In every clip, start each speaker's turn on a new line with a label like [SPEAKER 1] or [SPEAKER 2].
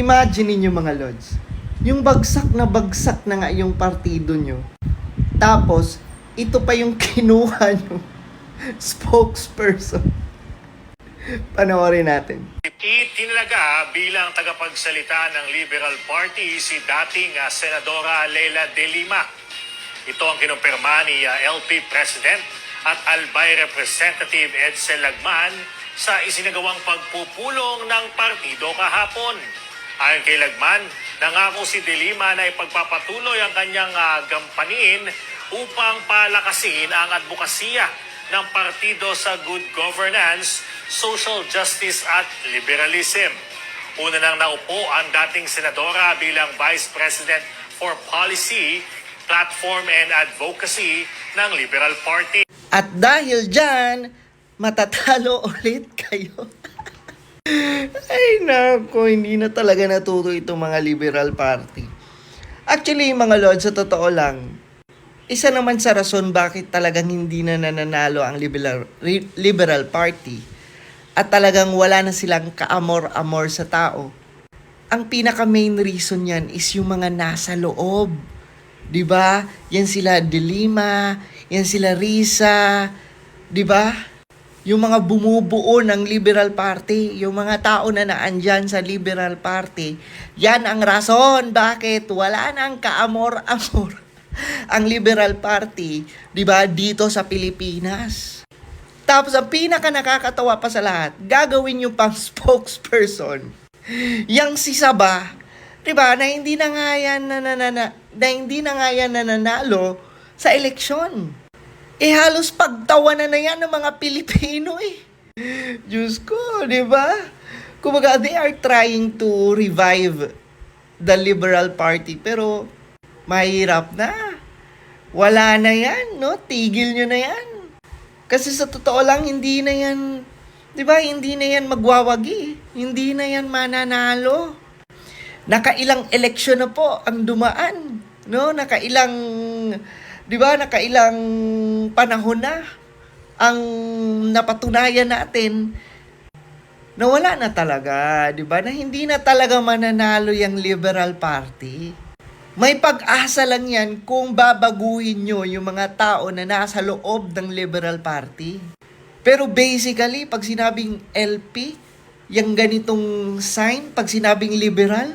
[SPEAKER 1] Imagine niyo mga lods, yung bagsak na bagsak na nga yung partido nyo. Tapos, ito pa yung kinuha nyo spokesperson. Panoorin natin.
[SPEAKER 2] Itinalaga bilang tagapagsalita ng Liberal Party si dating ah, Senadora Leila De Lima. Ito ang kinumpirma ni ah, LP President at Albay Representative Edsel Lagman sa isinagawang pagpupulong ng partido kahapon. Ayon kay Lagman, nangako si De Lima na ipagpapatuloy ang kanyang ah, gampanin upang palakasin ang advokasya ng partido sa good governance, social justice at liberalism. Una nang naupo ang dating senadora bilang Vice President for Policy, Platform and Advocacy ng Liberal Party.
[SPEAKER 1] At dahil dyan, matatalo ulit kayo. Ay nako, hindi na talaga natuto itong mga liberal party. Actually, mga lord, sa totoo lang, isa naman sa rason bakit talagang hindi na nananalo ang liberal, liberal party at talagang wala na silang kaamor-amor sa tao. Ang pinaka main reason yan is yung mga nasa loob. 'Di ba? Yan sila Delima, yan sila Risa, 'di ba? Yung mga bumubuo ng Liberal Party, yung mga tao na naandyan sa Liberal Party, yan ang rason bakit wala nang kaamor-amor ang Liberal Party, 'di ba, dito sa Pilipinas. Tapos ang pinaka nakakatawa pa sa lahat, gagawin yung pang spokesperson. Yang si Saba, 'di ba, na hindi na nga yan na, na, na, na, na hindi na nga yan nananalo sa eleksyon. Eh halos pagtawanan na yan ng mga Pilipino eh. Diyos ko, di ba? Kumbaga, they are trying to revive the Liberal Party pero mahirap na. Wala na yan, no? Tigil nyo na yan. Kasi sa totoo lang, hindi na yan, di ba, hindi na yan magwawagi. Hindi na yan mananalo. Nakailang eleksyon na po ang dumaan. No? Nakailang, di ba, nakailang panahon na ang napatunayan natin na wala na talaga, di ba? Na hindi na talaga mananalo yung Liberal Party. May pag-asa lang yan kung babaguhin nyo yung mga tao na nasa loob ng Liberal Party. Pero basically, pag sinabing LP, yung ganitong sign, pag sinabing liberal,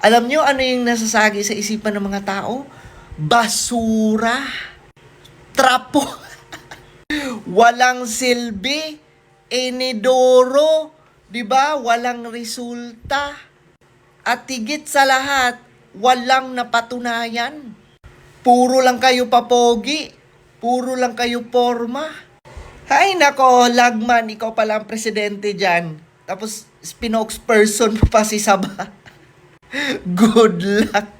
[SPEAKER 1] alam nyo ano yung nasasagi sa isipan ng mga tao? Basura. Trapo. Walang silbi. Enidoro. 'Di ba? Walang resulta. At higit sa lahat, walang napatunayan. Puro lang kayo papogi. Puro lang kayo forma. Hay nako, Lagman, ikaw pala ang presidente dyan. Tapos, spokesperson mo pa si Saba. Good luck.